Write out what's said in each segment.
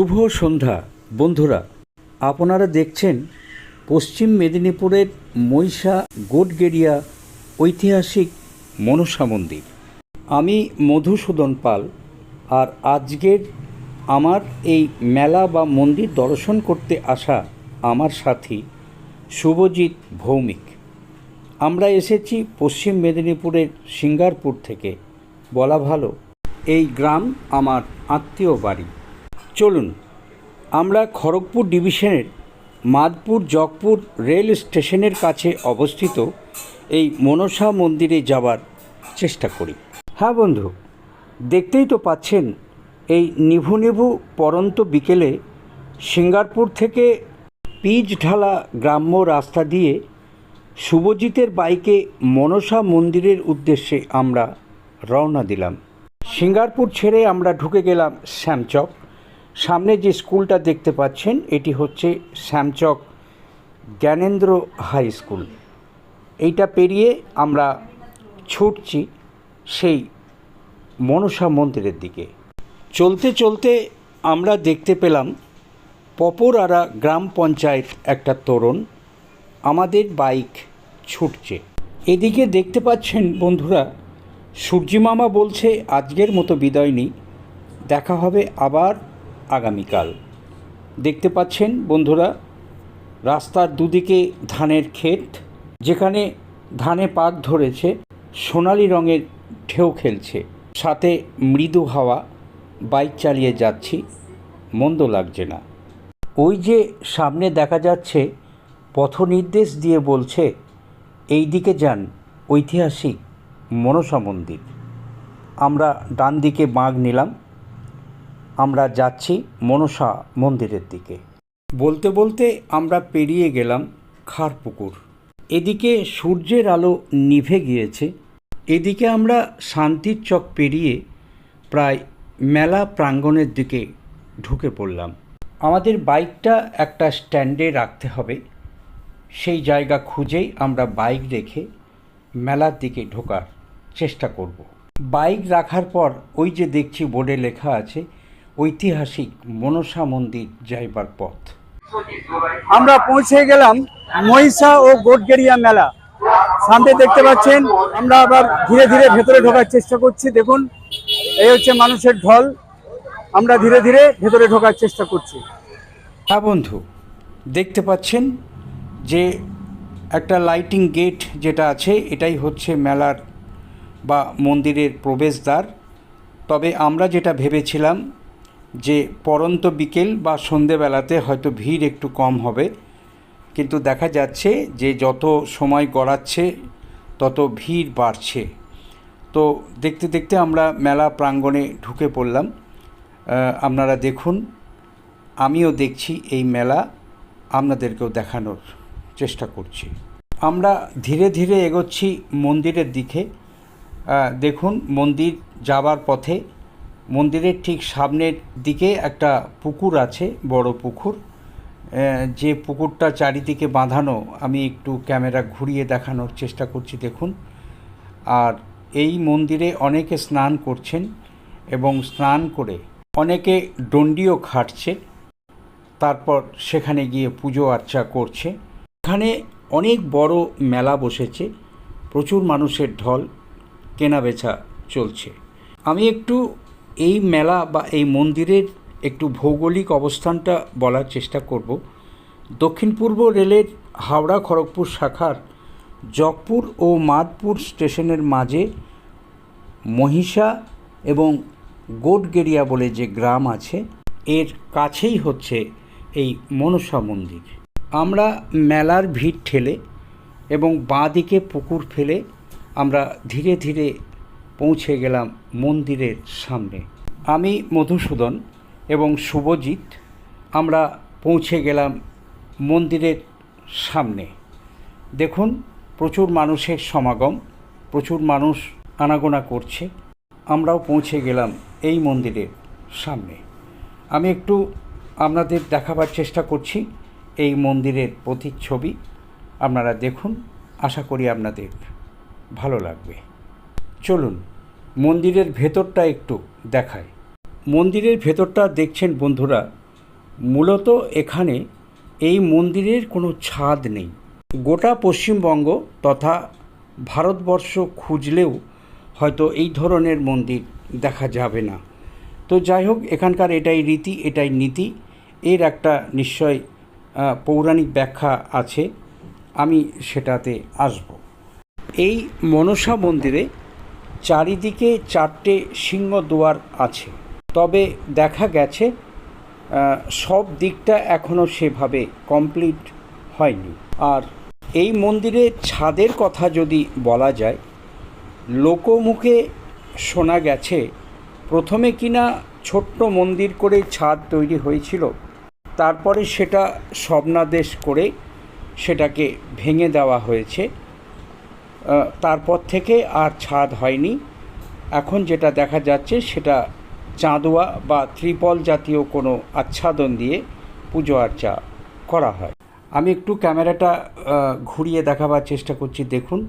শুভ সন্ধ্যা, বন্ধুরা। আপনারা দেখছেন পশ্চিম মেদিনীপুরের মৈশা গোটগেরিয়া ঐতিহাসিক মনসা মন্দির। আমি মধুসূদন পাল আর আজকের আমার এই মেলা বা মন্দির দর্শন করতে আসা আমার সাথী শুভজিৎ ভৌমিক। আমরা এসেছি পশ্চিম মেদিনীপুরের সিঙ্গারপুর থেকে। বলা ভালো, এই গ্রাম আমার আত্মীয় বাড়ি। চলুন, আমরা খড়গপুর ডিভিশনের মাদপুর জগপুর রেল স্টেশনের কাছে অবস্থিত এই মনসা মন্দিরে যাবার চেষ্টা করি। হ্যাঁ বন্ধু, দেখতেই তো পাচ্ছেন এই নিভু নিভু পরন্ত বিকেলে সিঙ্গারপুর থেকে পিচ ঢালা গ্রাম্য রাস্তা দিয়ে শুভজিতের বাইকে মনসা মন্দিরের উদ্দেশ্যে আমরা রওনা দিলাম। সিঙ্গারপুর ছেড়ে আমরা ঢুকে গেলাম শ্যামচক। সামনে যে স্কুলটা দেখতে পাচ্ছেন, এটি হচ্ছে শ্যামচক জ্ঞানেন্দ্র হাই স্কুল। এইটা পেরিয়ে আমরা ছুটছি সেই মনসা মন্দিরের দিকে। চলতে চলতে আমরা দেখতে পেলাম পপরারা গ্রাম পঞ্চায়েত একটা তোরণ, আমাদের বাইক ছুটছে। এদিকে দেখতে পাচ্ছেন বন্ধুরা সূর্যিমামা বলছে, আজকের মতো বিদায় নিই, দেখা হবে আবার আগামীকাল। দেখতে পাচ্ছেন বন্ধুরা, রাস্তার দুদিকে ধানের ক্ষেত, যেখানে ধানে পাক ধরেছে, সোনালি রঙের ঢেউ খেলছে। সাথে মৃদু হাওয়া, বাইক চালিয়ে যাচ্ছি, মন্দ লাগছে না। ওই যে সামনে দেখা যাচ্ছে, পথনির্দেশ দিয়ে বলছে এই দিকে যান, ঐতিহাসিক মনসা মন্দির। আমরা ডান দিকে বাঁক নিলাম। আমরা যাচ্ছি মনসা মন্দিরের দিকে। বলতে বলতে আমরা পেরিয়ে গেলাম খারপুকুর এদিকে সূর্যের আলো নিভে গিয়েছে। এদিকে আমরা শান্তির চক পেরিয়ে প্রায় মেলা প্রাঙ্গণের দিকে ঢুকে পড়লাম। আমাদের বাইকটা একটা স্ট্যান্ডে রাখতে হবে। সেই জায়গা খুঁজেই আমরা বাইক রেখে মেলার দিকে ঢোকার চেষ্টা করব। বাইক রাখার পর ওই যে দেখছি বোর্ডে লেখা আছে ঐতিহাসিক মনসা মন্দির যাইবার পথ। আমরা পৌঁছে গেলাম মহিষা ও গোটগেরিয়া মেলা। সামনে দেখতে পাচ্ছেন আমরা আবার ধীরে ধীরে ভেতরে ঢোকার চেষ্টা করছি। দেখুন এই হচ্ছে মানুষের ঢল। আমরা ধীরে ধীরে ভেতরে ঢোকার চেষ্টা করছি। হ্যাঁ বন্ধু দেখতে পাচ্ছেন যে একটা লাইটিং গেট যেটা আছে এটাই হচ্ছে মেলার বা মন্দিরের প্রবেশদ্বার। তবে আমরা যেটা ভেবেছিলাম যে পরন্ত বিকেল বা সন্ধেবেলাতে হয়তো ভিড় একটু কম হবে, কিন্তু দেখা যাচ্ছে যে যত সময় গড়াচ্ছে, তত ভিড় বাড়ছে। তো দেখতে দেখতে আমরা মেলা প্রাঙ্গণে ঢুকে পড়লাম। আপনারা দেখুন, আমিও দেখছি এই মেলা, আপনাদেরকেও দেখানোর চেষ্টা করছি। আমরা ধীরে ধীরে এগোচ্ছি মন্দিরের দিকে। দেখুন, মন্দির যাবার পথে মন্দিরের ঠিক সামনের দিকে একটা পুকুর আছে, বড় পুকুর। যে পুকুরটা চারিদিকে বাঁধানো, আমি একটু ক্যামেরা ঘুরিয়ে দেখানোর চেষ্টা করছি, দেখুন। আর এই মন্দিরে অনেকে স্নান করছেন এবং স্নান করে অনেকে দণ্ডিও খাটছে, তারপর সেখানে গিয়ে পুজো আর্চা করছে। এখানে অনেক বড় মেলা বসেছে, প্রচুর মানুষের ঢল, কেনাবেচা চলছে। আমি একটু এই মেলা বা এই মন্দিরের একটু ভৌগোলিক অবস্থানটা বলার চেষ্টা করব। দক্ষিণ পূর্ব রেলের হাওড়া খড়গপুর শাখার জগপুর ও মাদপুর স্টেশনের মাঝে মহিষা এবং গোটগেরিয়া বলে যে গ্রাম আছে, এর কাছেই হচ্ছে এই মনসা মন্দির। আমরা মেলার ভিড় ঠেলে এবং বাঁ দিকে পুকুর ফেলে আমরা ধীরে ধীরে পৌঁছে গেলাম মন্দিরের সামনে। আমি মধুসূদন এবং শুভজিৎ, আমরা পৌঁছে গেলাম মন্দিরের সামনে। দেখুন, প্রচুর মানুষের সমাগম, প্রচুর মানুষ আনাগোনা করছে। আমরাও পৌঁছে গেলাম এই মন্দিরের সামনে। আমি একটু আপনাদের দেখাবার চেষ্টা করছি এই মন্দিরের প্রতিচ্ছবি। আপনারা দেখুন, আশা করি আপনাদের ভালো লাগবে। চলুন। মন্দিরের ভেতরটা একটু দেখায় মন্দিরের ভেতরটা দেখছেন বন্ধুরা, মূলত এখানে এই মন্দিরের কোনো ছাদ নেই। গোটা পশ্চিমবঙ্গ তথা ভারতবর্ষ খুঁজলেও হয়তো এই ধরনের মন্দির দেখা যাবে না। তো যাই হোক, এখানকার এটাই রীতি, এটাই নীতি, এর একটা নিশ্চয় পৌরাণিক ব্যাখ্যা আছে। আমি সেটাতে আসব। এই মনসা মন্দিরে চারিদিকে চারটে সিংহদুয়ার আছে। তবে দেখা গেছে সব দিকটা এখনও সেভাবে কমপ্লিট হয়নি। আর এই মন্দিরের ছাদের কথা যদি বলা যায়, লোকমুখে শোনা গেছে, প্রথমে কিনা ছোট্ট মন্দির করে ছাদ তৈরি হয়েছিল, তারপরে সেটা স্বপ্নাদেশ করে সেটাকে ভেঙে দেওয়া হয়েছে। তারপর থেকে আর ছাদ হয়নি। এখন যেটা দেখা যাচ্ছে সেটা চাঁদোয়া বা ত্রিপল জাতীয় কোনো আচ্ছাদন দিয়ে পুজো আর্চা করা হয়। আমি একটু ক্যামেরাটা ঘুরিয়ে দেখাবার চেষ্টা করছি, দেখুন।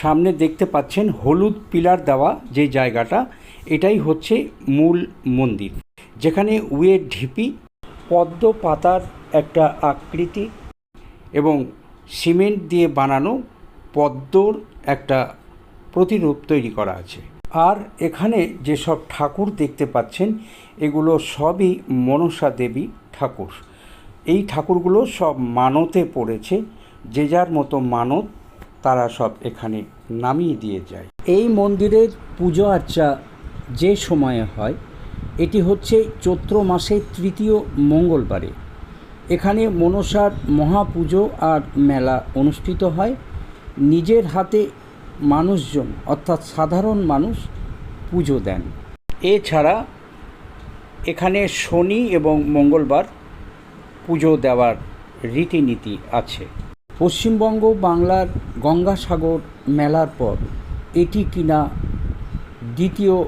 সামনে দেখতে পাচ্ছেন হলুদ পিলার দেওয়া যে জায়গাটা, এটাই হচ্ছে মূল মন্দির। যেখানে উয়ের ঢিপি, পদ্ম পাতার একটা আকৃতি এবং সিমেন্ট দিয়ে বানানো পদ্মর একটা প্রতিরূপ তৈরি করা আছে। আর এখানে যেসব ঠাকুর দেখতে পাচ্ছেন, এগুলো সবই মনসা দেবী ঠাকুর। এই ঠাকুরগুলো সব মানতে পড়েছে, যে যার মতো মানত, তারা সব এখানে নামিয়ে দিয়ে যায়। এই মন্দিরের পুজো আর্চা যে সময়ে হয়, এটি হচ্ছে চৈত্র মাসের তৃতীয় মঙ্গলবারে। এখানে মনসার মহাপুজো আর মেলা অনুষ্ঠিত হয়। নিজের হাতে মানুষজন, অর্থাৎ সাধারণ মানুষ, পুজো দেন। এছাড়া এখানে শনি এবং মঙ্গলবার পুজো দেওয়ার রীতিনীতি আছে। পশ্চিমবঙ্গ বাংলার গঙ্গাসাগর মেলার পর এটি কিনা দ্বিতীয়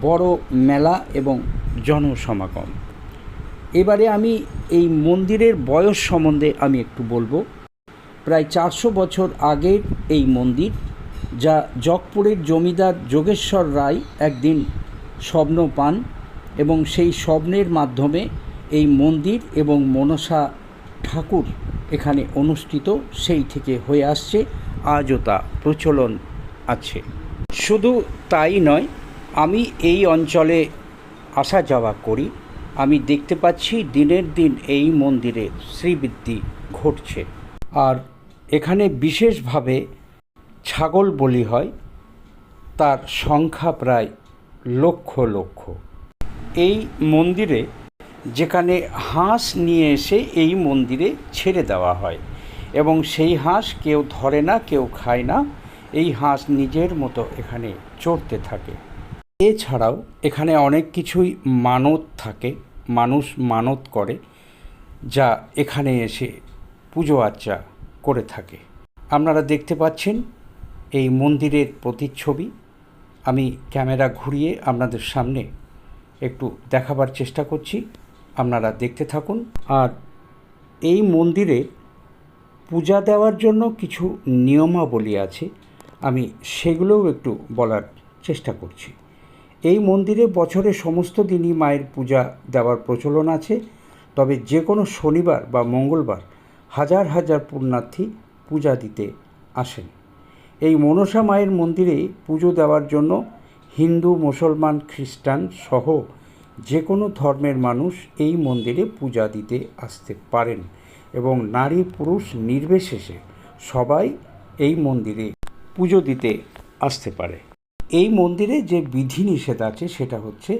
বড় মেলা এবং জনসমাগম। এবারে আমি এই মন্দিরের বয়স সম্বন্ধে আমি একটু বলব। প্রায় চারশো বছর আগের এই মন্দির, যা জগপুরের জমিদার যোগেশ্বর রায় একদিন স্বপ্ন পান এবং সেই স্বপ্নের মাধ্যমে এই মন্দির এবং মনসা ঠাকুর এখানে অনুষ্ঠিত, সেই থেকে হয়ে আসছে, আজও তা প্রচলন আছে। শুধু তাই নয়, আমি এই অঞ্চলে আসা যাওয়া করি। আমি দেখতে পাচ্ছি দিনের দিন এই মন্দিরে শ্রীবৃদ্ধি ঘটছে। আর এখানে বিশেষভাবে ছাগল বলি হয়, তার সংখ্যা প্রায় লক্ষ লক্ষ। এই মন্দিরে যেখানে হাঁস নিয়ে এসে এই মন্দিরে ছেড়ে দেওয়া হয় এবং সেই হাঁস কেউ ধরে না, কেউ খায় না, এই হাঁস নিজের মতো এখানে চড়তে থাকে। এছাড়াও এখানে অনেক কিছুই মানত থাকে, মানুষ মানত করে, যা এখানে এসে পুজো আর্চা করে থাকে। আপনারা দেখতে পাচ্ছেন এই মন্দিরের প্রতিচ্ছবি। আমি ক্যামেরা ঘুরিয়ে আপনাদের সামনে একটু দেখাবার চেষ্টা করছি। আপনারা দেখতে থাকুন। আর এই মন্দিরে পূজা দেওয়ার জন্য কিছু নিয়মাবলী আছে। আমি সেগুলোও একটু বলার চেষ্টা করছি। এই মন্দিরে বছরে সমস্ত দিনই মায়ের পূজা দেওয়ার প্রচলন আছে। তবে যে কোনো শনিবার বা মঙ্গলবার হাজার হাজার পুণ্যার্থী পূজা দিতে আসেন। এই মনসা মায়ের মন্দিরে পুজো দেওয়ার জন্য হিন্দু, মুসলমান, খ্রিস্টান সহ যে কোনো ধর্মের মানুষ এই মন্দিরে পূজা দিতে আসতে পারেন এবং নারী পুরুষ নির্বিশেষে সবাই এই মন্দিরে পুজো দিতে আসতে পারে। এই মন্দিরে যে বিধিনিষেধ আছে সেটা হচ্ছে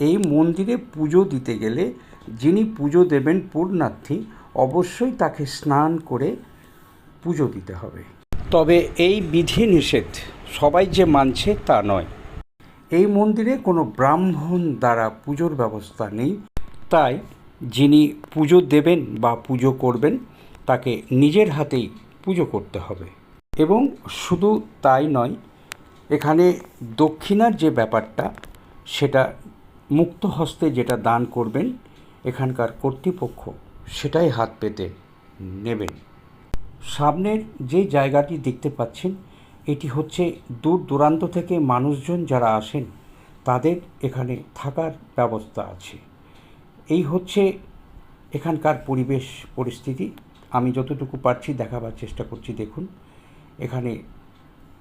এই মন্দিরে পুজো দিতে গেলে যিনি পুজো দেবেন পূর্ণার্থী অবশ্যই তাকে স্নান করে পুজো দিতে হবে। তবে এই বিধিনিষেধ সবাই যে মানছে তা নয়। এই মন্দিরে কোনো ব্রাহ্মণ দ্বারা পুজোর ব্যবস্থা নেই। তাই যিনি পুজো দেবেন বা পুজো করবেন তাকে নিজের হাতেই পুজো করতে হবে। এবং শুধু তাই নয় এখানে দক্ষিণার যে ব্যাপারটা সেটা মুক্ত হস্তে যেটা দান করবেন এখানকার কর্তৃপক্ষ সেটাই হাত পেতে নেবেন। সামনের যে জায়গাটি দেখতে পাচ্ছেন, এটি হচ্ছে দূর দূরান্ত থেকে মানুষজন যারা আসেন, তাদের এখানে থাকার ব্যবস্থা আছে। এই হচ্ছে এখানকার পরিবেশ পরিস্থিতি। আমি যতটুকু পারছি দেখাবার চেষ্টা করছি, দেখুন। এখানে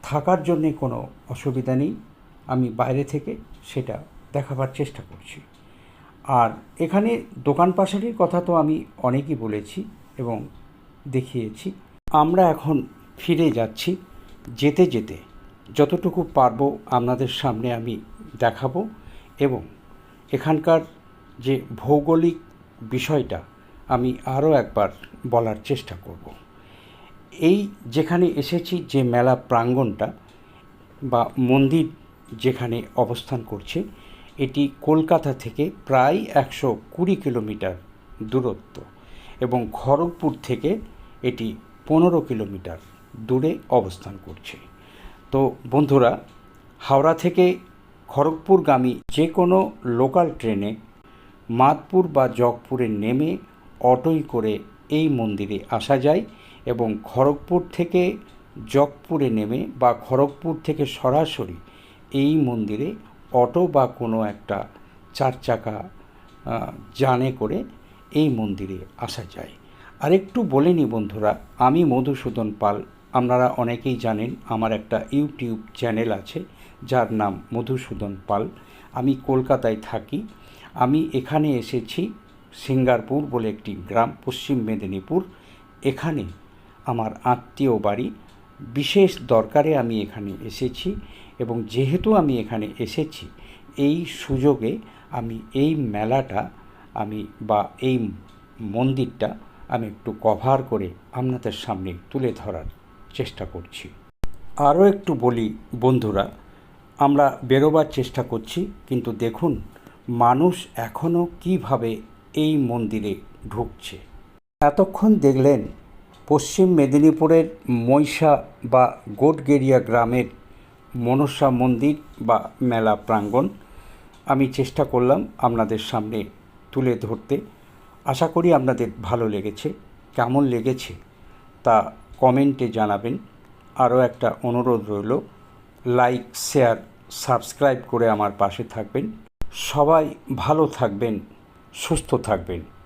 থাকার জন্যে কোনো অসুবিধা নেই। আমি বাইরে থেকে সেটা দেখাবার চেষ্টা করছি। আর এখানে দোকান পাশারির কথা তো আমি অনেকই বলেছি এবং দেখিয়েছি। আমরা এখন ফিরে যাচ্ছি, যেতে যেতে। যতটুকু পারব আপনাদের সামনে আমি দেখাবো এবং এখানকার যে ভৌগোলিক বিষয়টা আমি আরও একবার বলার চেষ্টা করব। এই যেখানে এসেছি, যে মেলা প্রাঙ্গণটা বা মন্দির যেখানে অবস্থান করছে এটি কলকাতা থেকে প্রায় একশো কুড়ি কিলোমিটার দূরত্ব এবং খড়গপুর থেকে এটি পনেরো কিলোমিটার দূরে অবস্থান করছে। তো বন্ধুরা, হাওড়া থেকে খড়গপুরগামী যে কোনো লোকাল ট্রেনে মাদপুর বা জগপুরে নেমে অটোয় করে এই মন্দিরে আসা যায় এবং খড়গপুর থেকে জগপুরে নেমে বা খড়গপুর থেকে সরাসরি এই মন্দিরে অটো বা কোনো একটা চার চাকা যানে করে এই মন্দিরে আসা যায়। আরেকটু বলে নি বন্ধুরা, আমি মধুসূদন পাল। আপনারা অনেকেই জানেন, আমার একটা ইউটিউব চ্যানেল আছে, যার নাম মধুসূদন পাল। আমি কলকাতায় থাকি। আমি এখানে এসেছি সিঙ্গারপুর বলে একটি গ্রাম, পশ্চিম মেদিনীপুর। এখানে আমার আত্মীয় বাড়ি। বিশেষ দরকারে আমি এখানে এসেছি। এবং যেহেতু আমি এখানে এসেছি, এই সুযোগে আমি এই মেলাটা আমি বা এই মন্দিরটা আমি একটু কভার করে আপনাদের সামনে তুলে ধরার চেষ্টা করছি। আরও একটু বলি বন্ধুরা, আমরা বেরোবার চেষ্টা করছি, কিন্তু দেখুন মানুষ এখনও কীভাবে এই মন্দিরে ঢুকছে। এতক্ষণ দেখলেন পশ্চিম মেদিনীপুরের মৈশা বা গোটগেরিয়া গ্রামের মনসা মন্দির বা মেলা প্রাঙ্গণ। আমি চেষ্টা করলাম আপনাদের সামনে তুলে ধরতে। আশা করি আপনাদের ভালো লেগেছে। কেমন লেগেছে তা কমেন্টে জানাবেন। আরও একটা অনুরোধ রইল, লাইক, শেয়ার, সাবস্ক্রাইব করে আমার পাশে থাকবেন। সবাই ভালো থাকবেন, সুস্থ থাকবেন।